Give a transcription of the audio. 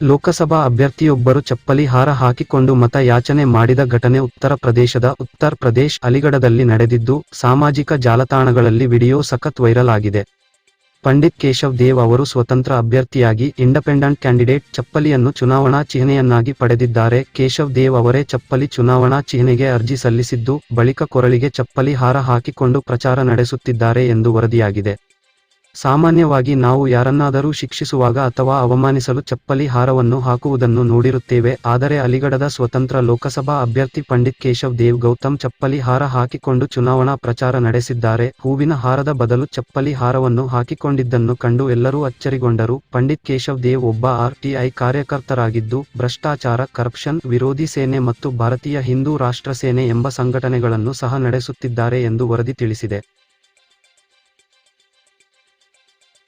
ಲೋಕಸಭಾ ಅಭ್ಯರ್ಥಿಯೊಬ್ಬರು ಚಪ್ಪಲಿ ಹಾರ ಹಾಕಿಕೊಂಡು ಮತ ಯಾಚನೆ ಮಾಡಿದ ಘಟನೆ ಉತ್ತರ ಪ್ರದೇಶದ ಉತ್ತರ್ ಪ್ರದೇಶ್ ಅಲಿಗಢದಲ್ಲಿ ನಡೆದಿದ್ದು, ಸಾಮಾಜಿಕ ಜಾಲತಾಣಗಳಲ್ಲಿ ವಿಡಿಯೋ ಸಖತ್ ವೈರಲ್ ಆಗಿದೆ ಪಂಡಿತ್ ಕೇಶವ್ ದೇವ್ ಅವರು ಸ್ವತಂತ್ರ ಅಭ್ಯರ್ಥಿಯಾಗಿ ಇಂಡಿಪೆಂಡೆಂಟ್ ಕ್ಯಾಂಡಿಡೇಟ್ ಚಪ್ಪಲಿಯನ್ನು ಚುನಾವಣಾ ಚಿಹ್ನೆಯನ್ನಾಗಿ ಪಡೆದಿದ್ದಾರೆ. ಕೇಶವ್ ದೇವ್ ಅವರೇ ಚಪ್ಪಲಿ ಚುನಾವಣಾ ಚಿಹ್ನೆಗೆ ಅರ್ಜಿ ಸಲ್ಲಿಸಿದ್ದು, ಬಳಿಕ ಕೊರಳಿಗೆ ಚಪ್ಪಲಿ ಹಾರ ಹಾಕಿಕೊಂಡು ಪ್ರಚಾರ ನಡೆಸುತ್ತಿದ್ದಾರೆ ಎಂದು ವರದಿಯಾಗಿದೆ. ಸಾಮಾನ್ಯವಾಗಿ ನಾವು ಯಾರನ್ನಾದರೂ ಶಿಕ್ಷಿಸುವಾಗ ಅಥವಾ ಅವಮಾನಿಸಲು ಚಪ್ಪಲಿ ಹಾರವನ್ನು ಹಾಕುವುದನ್ನು ನೋಡಿರುತ್ತೇವೆ. ಆದರೆ ಅಲಿಗಢದ ಸ್ವತಂತ್ರ ಲೋಕಸಭಾ ಅಭ್ಯರ್ಥಿ ಪಂಡಿತ್ ಕೇಶವ್ ದೇವ್ ಗೌತಮ್ ಚಪ್ಪಲಿ ಹಾರ ಹಾಕಿಕೊಂಡು ಚುನಾವಣಾ ಪ್ರಚಾರ ನಡೆಸಿದ್ದಾರೆ. ಹೂವಿನ ಹಾರದ ಬದಲು ಚಪ್ಪಲಿ ಹಾರವನ್ನು ಹಾಕಿಕೊಂಡಿದ್ದನ್ನು ಕಂಡು ಎಲ್ಲರೂ ಅಚ್ಚರಿಗೊಂಡರು. ಪಂಡಿತ್ ಕೇಶವ್ ದೇವ್ ಒಬ್ಬ ಆರ್ಟಿಐ ಕಾರ್ಯಕರ್ತರಾಗಿದ್ದು, ಭ್ರಷ್ಟಾಚಾರ, ಕರಪ್ಷನ್, ವಿರೋಧಿ ಸೇನೆ ಮತ್ತು ಭಾರತೀಯ ಹಿಂದೂ ರಾಷ್ಟ್ರ ಸೇನೆ ಎಂಬ ಸಂಘಟನೆಗಳನ್ನು ಸಹ ನಡೆಸುತ್ತಿದ್ದಾರೆ ಎಂದು ವರದಿ ತಿಳಿಸಿದೆ.